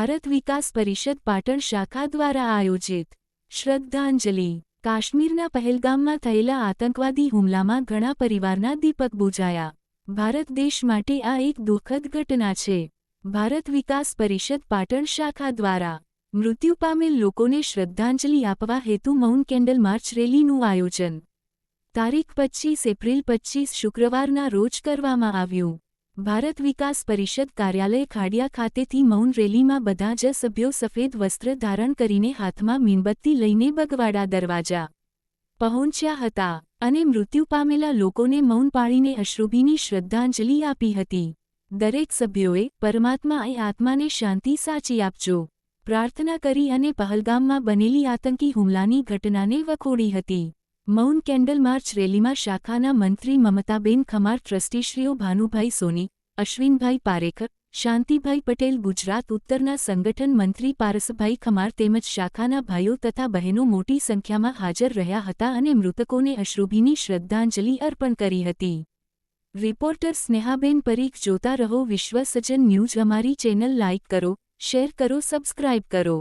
ભારત વિકાસ પરિષદ પાટણ શાખા દ્વારા આયોજિત શ્રદ્ધાંજલિ. કાશ્મીરના પહેલગામમાં થયેલા આતંકવાદી હુમલામાં ઘણા પરિવારના દીપક બુજાયા. ભારત દેશ માટે આ એક દુઃખદ ઘટના છે. ભારત વિકાસ પરિષદ પાટણ શાખા દ્વારા મૃત્યુ પામેલ લોકોને શ્રદ્ધાંજલિ આપવા હેતુ મૌન કેન્ડલ માર્ચ રેલીનું આયોજન. તારીખ પચ્ચીસ એપ્રિલ પચ્ચીસ શુક્રવારના રોજ કરવામાં આવ્યું. ભારત વિકાસ પરિષદ કાર્યાલય ખાડિયા ખાતેથી મૌન રેલીમાં બધા જ સભ્યો સફેદ વસ્ત્ર ધારણ કરીને હાથમાં મીણબત્તી લઈને બગવાડા દરવાજા પહોંચ્યા હતા અને મૃત્યુ પામેલા લોકોને મૌન પાળીને અશ્રુભીની શ્રદ્ધાંજલિ આપી હતી. દરેક સભ્યોએ પરમાત્મા એ આત્માને શાંતિ સાચી આપજો. પ્રાર્થના કરી અને પહલગામમાં બનેલી આતંકી હુમલાની ઘટનાને વખોડી હતી. મૌન કેન્ડલ માર્ચ રેલીમાં શાખાના મંત્રી મમતાબેન ખમાર, ટ્રસ્ટીશ્રીઓ ભાનુભાઈ સોની, અશ્વિનભાઈ પારેખર શાંતિભાઈ પટેલ, ગુજરાત ઉત્તરના સંગઠન મંત્રી પારસભાઈ ખમાર તેમજ શાખાના ભાઈઓ તથા બહેનો મોટી સંખ્યામાં હાજર રહ્યા હતા અને મૃતકોને અશ્રુભીની શ્રદ્ધાંજલિ અર્પણ કરી હતી. રિપોર્ટર સ્નેહાબેન પરીખ, જોતા રહો વિશ્વસજન ન્યૂઝ. અમારી ચેનલ લાઇક કરો, શેર કરો, સબસ્ક્રાઇબ કરો.